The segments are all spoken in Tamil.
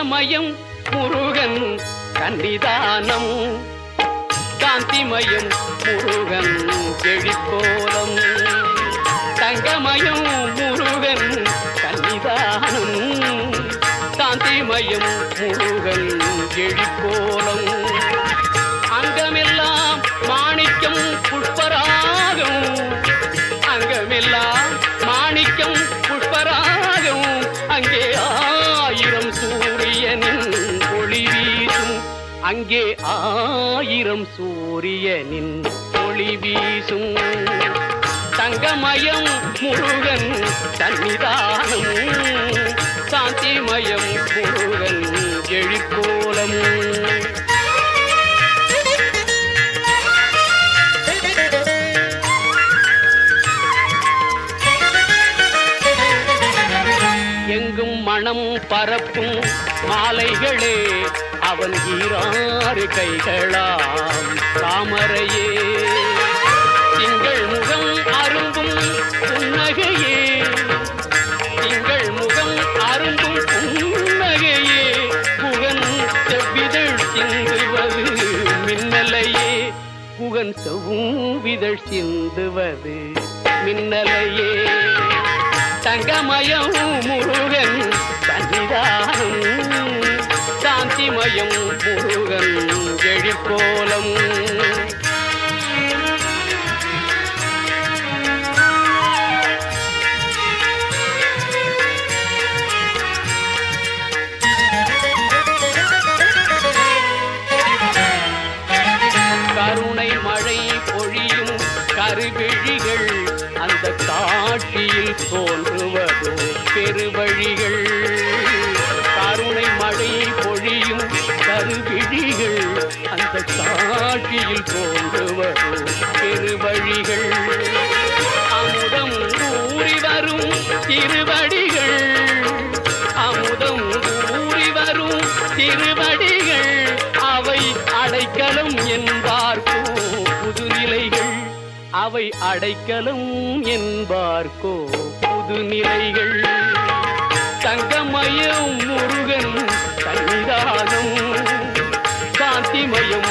தங்கமயம் முருகன் சன்னிதானம் காந்திமயம் முருகன் செழிக்கோலம் தங்கமயம் முருகன் சன்னிதானம் காந்திமயம் முருகன் செழிக்கோலம் அங்கே ஆயிரம் சூரியனின் ஒளி வீசும். தங்கமயம் முருகன் சன்னிதானம் சாந்திமயம் முருகன் எழிற்கோலம். எங்கும் மனம் பரப்பும் மாலைகளே அவன் ஈராறு கைகளாம் தாமரையே. திங்கள் முகம் அரும்பும் புன்னகையே. திங்கள் முகம் அரும்பும் புன்னகையே. புகன் செவ்விதழ் சிந்துவது மின்னலையே. புகன் செவ்வும் விதழ் சிந்துவது மின்னலையே. தங்கமயம் முருகன் சன்னிதானம் சாந்திமயம் முருகன் எழிற்கோலம். கருணை மழை பொழியும் கருவிழிகள் அந்த காட்சியில் தோன்றும். அவை அடைக்கலம் என்பார்க்கோ? புது நிலைகள் தங்கமயம் முருகன் சன்னிதானம் சாந்திமயம்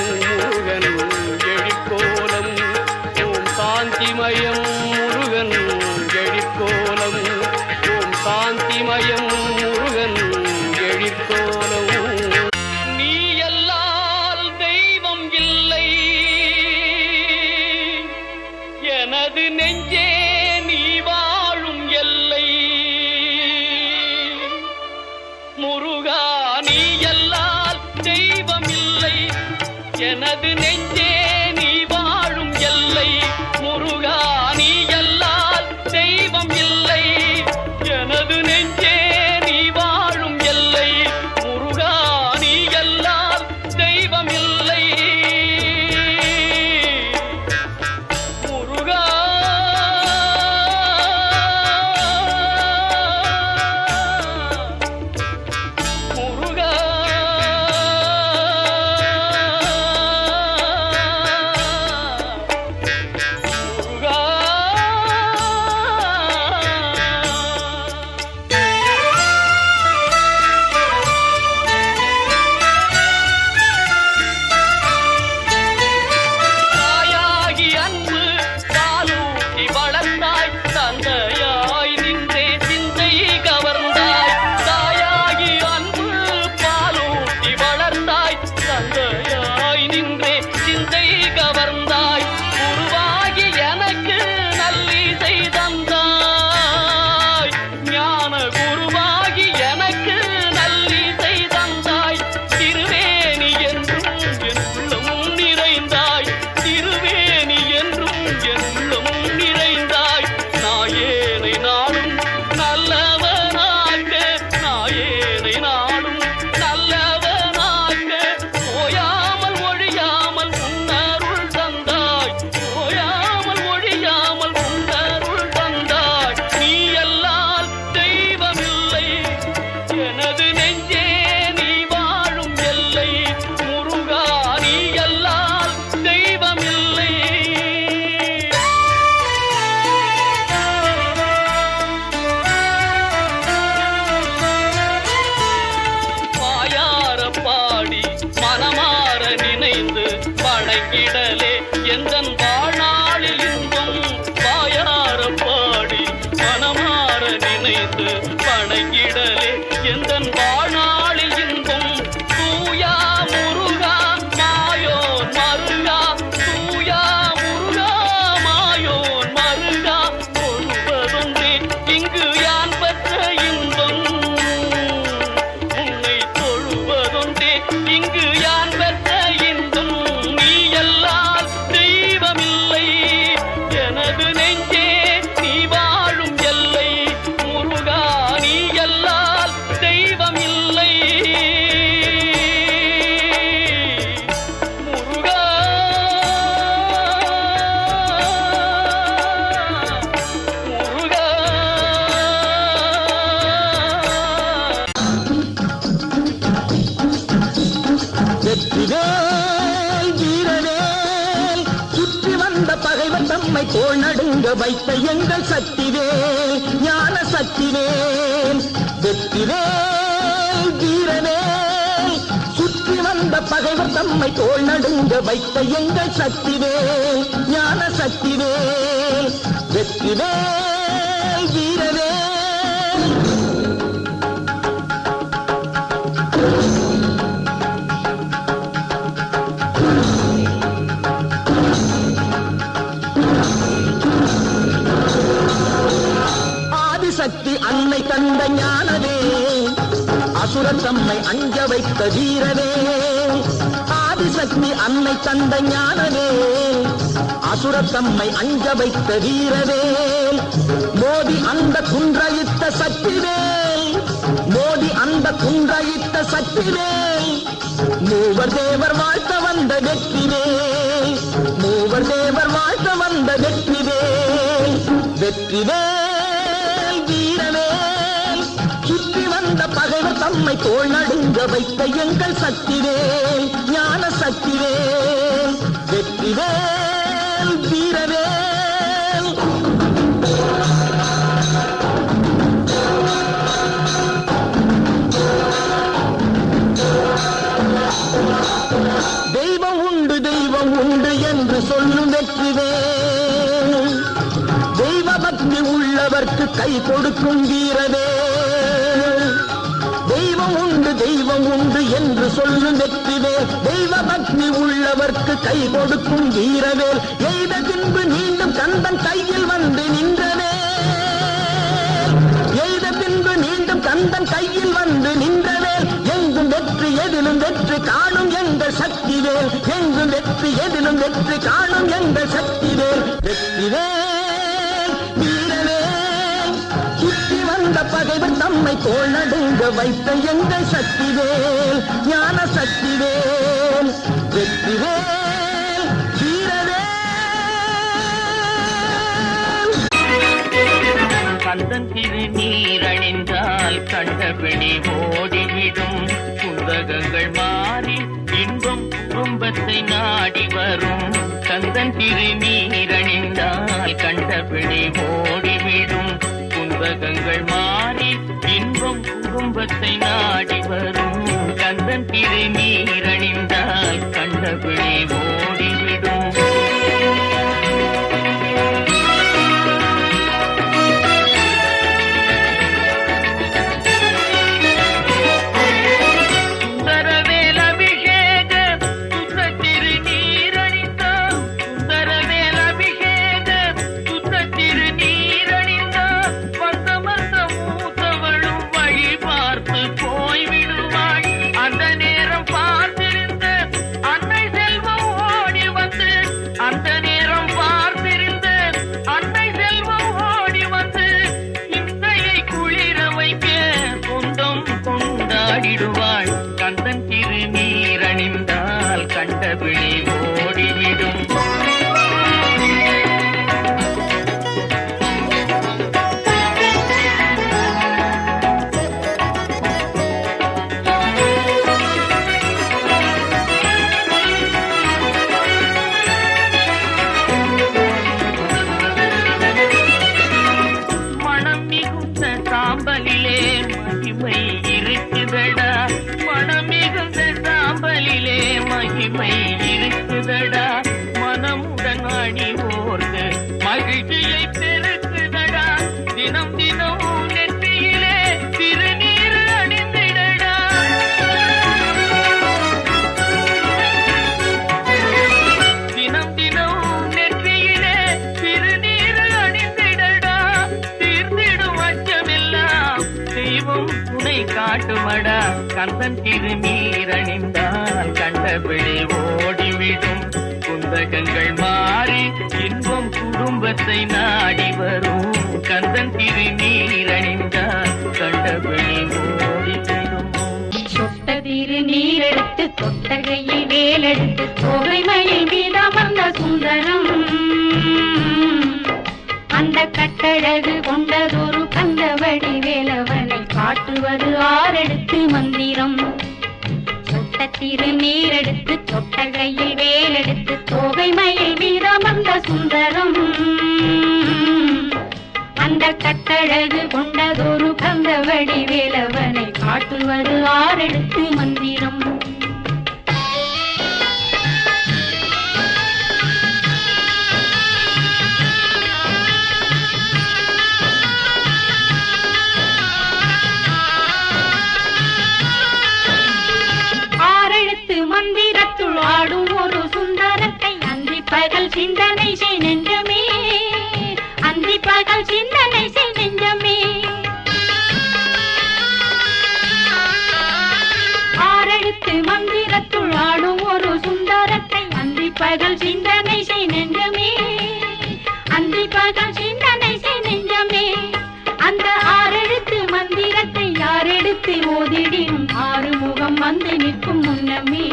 வணங்கிடலே. எந்தன் வாழ்நாளில் தோல் வைத்த எங்கள் சக்திவே ஞான சக்திவே வெற்றிவே வீரனே. சுற்றி வந்த பகைவர் தம்மை தோல் நடுங்க வைத்த எங்கள் சக்திவே ஞான சக்திவே வெற்றிவே வீரவேல் தந்த ஞானவே அசுர தம்மை அஞ்ச வைத்த வீரவே ஆதிசக்தி அன்னை தந்த ஞானவே அசுர தம்மை அஞ்ச வைத்த வீரவே மோதி அந்த குன்றயித்த சக்திவே மோதி அந்த குன்றயித்த சக்திவே மூவர் தேவர் வாழ்த்த வந்த வெற்றிவே மூவர் தேவர் வாழ்த்த வந்த வெற்றிவே வெற்றிவே பகைவர் தோல் நடுங்க வைத்த எங்கள் சக்திவேல் ஞான சக்திவேல் வெற்றிவேல் வீரவேல். தெய்வம் உண்டு தெய்வம் உண்டு என்று சொல்லும் வெற்றிவேல். தெய்வ பக்தி உள்ளவர்க்கு கை கொடுக்கும் வீரவே தெய்வம் உண்டு என்று சொல்லும் வெற்றிவேல் தெய்வ பக்தி உள்ளவர்க்கு கை கொடுக்கும் வீரவேல் எய்த பின்பு மீண்டும் கந்தன் கையில் வந்து நின்றவே. எய்த பின்பு மீண்டும் கந்தன் கையில் வந்து நின்றவேல் எங்கும் வெற்றி எதிலும் வெற்றி காணும் எங்கள் சக்திவேல் எங்கும் வெற்றி எதிலும் வெற்றி காணும் எங்கள் சக்திவேல் வெற்றிவேல் பகைவர் தம்மை தோல் நடுங்க வைத்த எங்கள் சக்திவேல் ஞான சக்திவேல் வெற்றிவேல் வீரவேல். கந்தன் திருநீரணிந்தால் கண்டபிடி ஓடிவிடும். புந்தகங்கள் மாறி இன்பம் குடும்பத்தை நாடி வரும். கந்தன் திருநீரணிந்தால் கண்டபிடி ஓடி குடும்பத்தை நாடி வரும். கந்தன் திருநீரணிந்தால் கண்டபிடி ஓடும் துணை காட்டுமடா. கந்தன் திருநீரணிந்தால் கண்டபிடி ஓடிவிடும். குந்தகங்கள் மாறி இன்பம் குடும்பத்தை நாடி வரும். கந்தன் திருநீரணிந்தால் கண்டபிடி ஓடிவிடும். சொட்ட திரு நீரெடுத்து கொட்டகையில் வேலெடுத்து தொகை மயில் மீதமர்ந்த சுந்தரம். அந்த கட்டழகு கொண்டதொரு கந்த வடிவேலவன் காட்டுவது ஆரெடுத்து மந்திரம். சொட்டத்திரு நீரெடுத்து கொட்டகையில் வேலெடுத்து தொகை மயில் சுந்தரம். அந்த கட்டழகு கொண்டதொரு கந்தவடி வேலவனை காட்டுவது ஆறெடுத்து மந்திரம் பகல் சிந்தனை செய் நெஞ்சமே. அந்தி பகல் சிந்தனை செய் நெஞ்சமே. அந்த ஆறெழுத்து மந்திரத்தை யாரெடுத்து ஓதிடினும் ஆறுமுகம் வந்து நிற்கும் முன்னமே.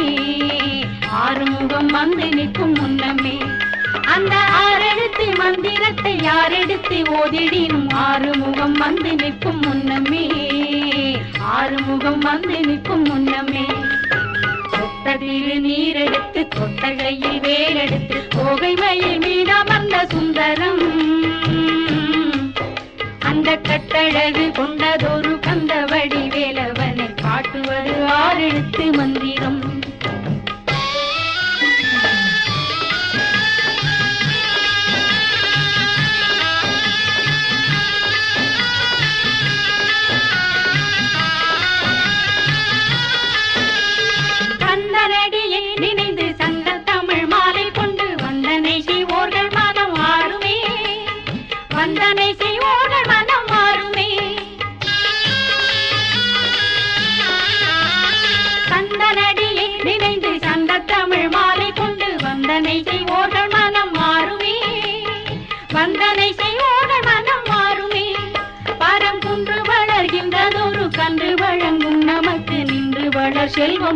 ஆறுமுகம் வந்து நிற்கும் முன்னமே. அந்த ஆறெழுத்து மந்திரத்தை யாரெடுத்து ஓதிடினும் ஆறுமுகம் வந்து நிற்கும் முன்னமே. ஆறுமுகம் வந்து நிற்கும் முன்னமே. சொத்ததிரு நீரெடுத்து கொட்டகையில் வேலெடுத்து கோகைமையில் மீதமர்ந்த சுந்தரம். அந்த கட்டழகு கொண்டதொரு கந்தவடி வேலவனை காட்டுவது ஆறெழுத்து மந்திரம்.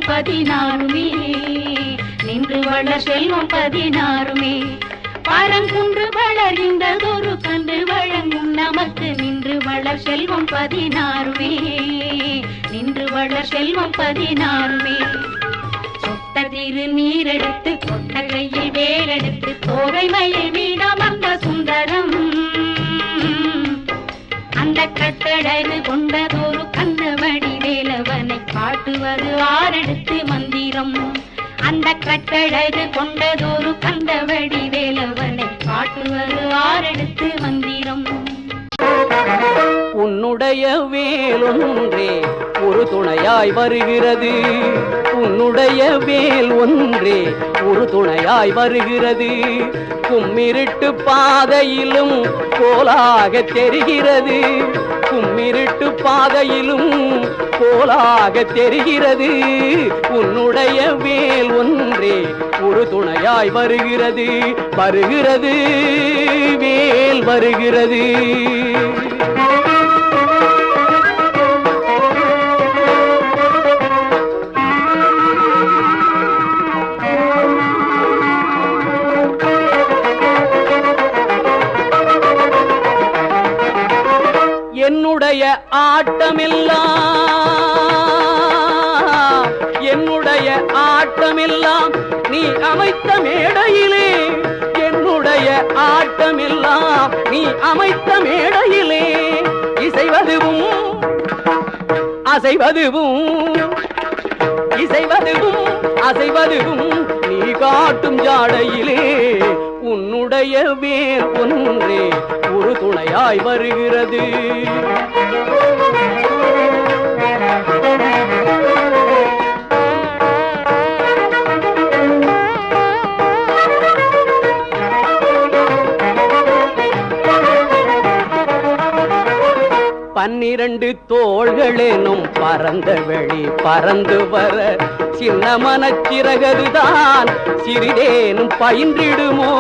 பதினாறுமே. நின்று வளர் செல்வம் பதினாறுமே. பரங்குன்று வளர்கின்றதொரு கன்று வழங்கும் நமக்கு நின்று வளர் செல்வம் பதினாறுமே. நின்று வளர் செல்வம் பதினாறுமே. சொட்ட திரு நீரெடுத்து கொட்டகையில் வேலெடுத்து தோகை மயில் மீதமர்ந்த சுந்தரம். அந்த கட்டடகு கொண்டதொரு கண்ணவடி காட்டுவது ஆரெடுத்து மந்திரம். அந்த கட்டழகு கொண்டதொரு கண்டவடி வேலவனை காட்டுவது ஆரெடுத்து மந்திரம். உன்னுடைய வேலொன்றே ஒரு துணையாய் வருகிறது. உன்னுடைய வேல் ஒன்றே ஒரு துணையாய் வருகிறது. கும்மிருட்டு பாதையிலும் கோலாக தெரிகிறது. கும்மிருட்டு பாதையிலும் கோலாக தெரிகிறது. உன்னுடைய வேல் ஒன்றே ஒரு துணையாய் வருகிறது. வருகிறது வேல் வருகிறது. ஆட்டமெல்லாம் என்னுடைய ஆட்டமெல்லாம் நீ அமைத்த மேடையிலே என்னுடைய ஆட்டமெல்லாம் நீ அமைத்த மேடையிலே இசைவதுவும் அசைவதுவும் இசைவதுவும் அசைவதுவும் நீ காட்டும் ஜாடையிலே உன்னுடைய வேர் ஒன்றே ஒரு துணையாய் வருகிறது. பன்னிரண்டு தோள்களேனும் பறந்த வெளி பறந்து வர சின்ன மனச்சிறகதுதான் சிறிதேனும் பயின்றிடுமோ?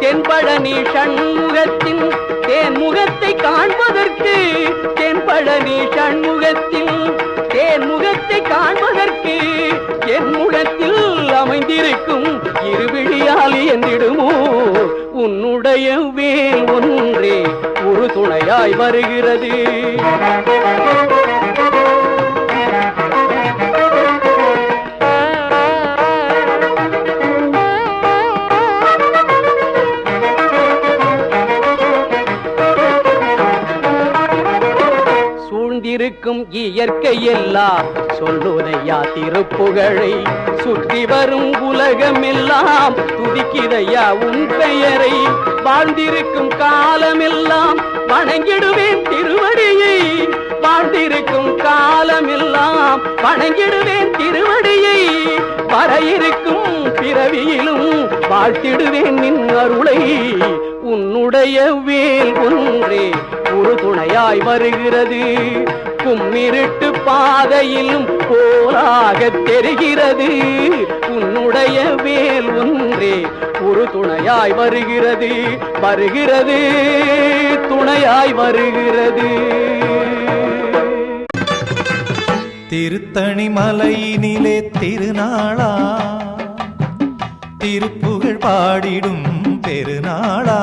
தென்பழனி சண்முகத்தின் தேன் முகத்தை காண்பதற்கு. தென்பழனி சண்முகத்தின் தேன்முகத்தை காண்பதற்கு. என் முகத்தில் அமைந்திருக்கும் இருவிழியால் என்றிடுமோ? உன்னுடைய வேல் ஒன்றே ஒரு துணையாய் வருகிறது. சூழ்ந்திருக்கும் இயற்கை எல்லாம் சொல்லுதையா திருப்புகழை சுற்றி வரும் உலகமெல்லாம் துதிக்கிறையா உன் பெயரை. வாழ்ந்திருக்கும் காலமெல்லாம் வணங்கிடுவேன் திருவடியை. வாழ்ந்திருக்கும் காலமெல்லாம் வணங்கிடுவேன் திருவடியை. வர இருக்கும் பிறவியிலும் வாழ்த்திடுவேன் நின் அருளை. உன்னுடைய வேல் ஒன்றே ஒரு துணையாய் வருகிறது. கும்மிருட்டு பாதையிலும் போலாக தெரிகிறது. உன்னுடைய வேல் ஒன்றே ஒரு துணையாய் வருகிறது வருகிறது துணையாய் வருகிறது. திருத்தணி மலையினிலே திருநாளா திருப்புகழ் பாடிடும் பெருநாளா.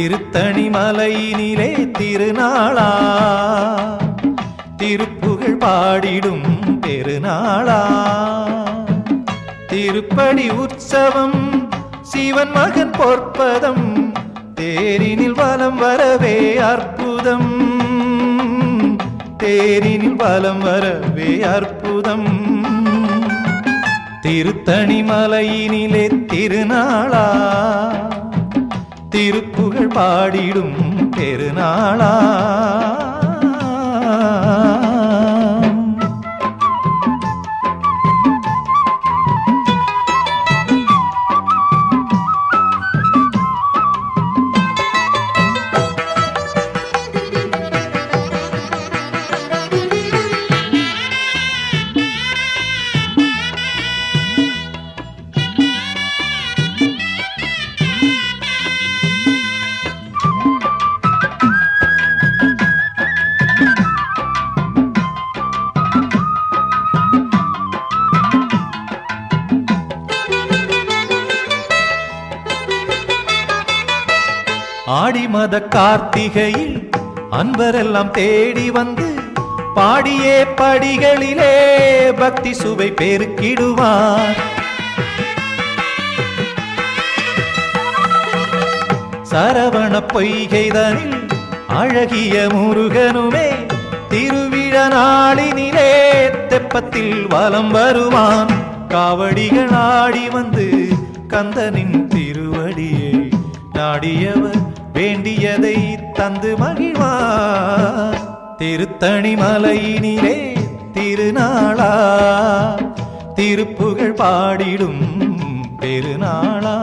திருத்தணிமலையினிலே திருநாளா. திருப்புகழ் பாடிடும் பெருநாளா. திருப்படி உற்சவம் சிவன் மகன் பொற்பதம் தேரினில் வலம் வரவே அற்புதம். தேரினில் வலம் வரவே அற்புதம். திருத்தணி மலையினிலே திருநாளா. பாடிடும் பெருநாளா? ஆடி மத கார்த்திகையில் அன்பரெல்லாம் தேடி வந்து பாடியே படிகளிலே பக்தி சுவை பெருக்கிடுவார். சரவண பொய்கைதனில் அழகிய முருகனுமே திருவிழ நாளினிலே தெப்பத்தில் வலம் வருவான். காவடிகள் ஆடி வந்து கந்தனின் திருவடியை நாடியவர் தந்து மகிழ்வார். திருத்தணி மலையினிலே திருநாளா. திருப்புகழ் பாடிடும் பெருநாளா.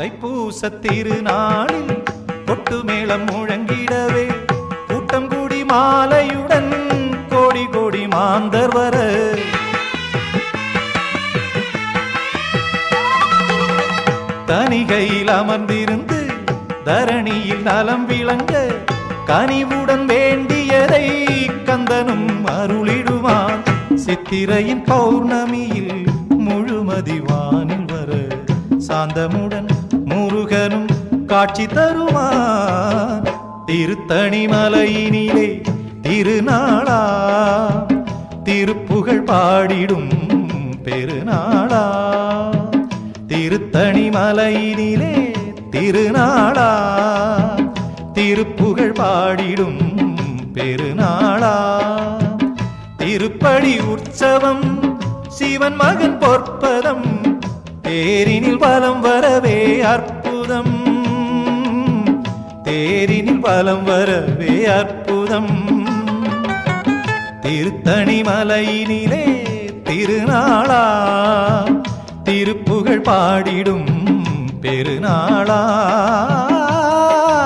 தைப்பூச திருநாளில் கொட்டு மேளம் முழங்கிடவே கூட்டம் கூடி மாலையுடன் கோடி கோடி மாந்தர் வர. தனிகையில் அமர்ந்திருந்து தரணியில் நலம் விளங்க கனிவுடன் வேண்டியதை கந்தனும் அருளிடுவான் சித்திரையின் பௌர்ணமியில் முழுமதிவானில் வர சாந்தமுடன் முருகனும் காட்சி தருவான் திருத்தணி மலையினிலே திருநாளா? திருப்புகழ் பாடிடும் பெருநாளா? திருத்தணி மலையினிலே திருநாளா? திருப்புகழ் பாடிடும் பெருநாளா? திருப்படி உற்சவம் சிவன் மகன் பொற்பதம் தேரினில் பலம் வரவே அற்ப அற்புதம். தேரினில் பலம் வரவே அற்புதம். திருத்தணி மலையினிலே திருநாளா திருப்புகழ் பாடிடும் பெருநாளா.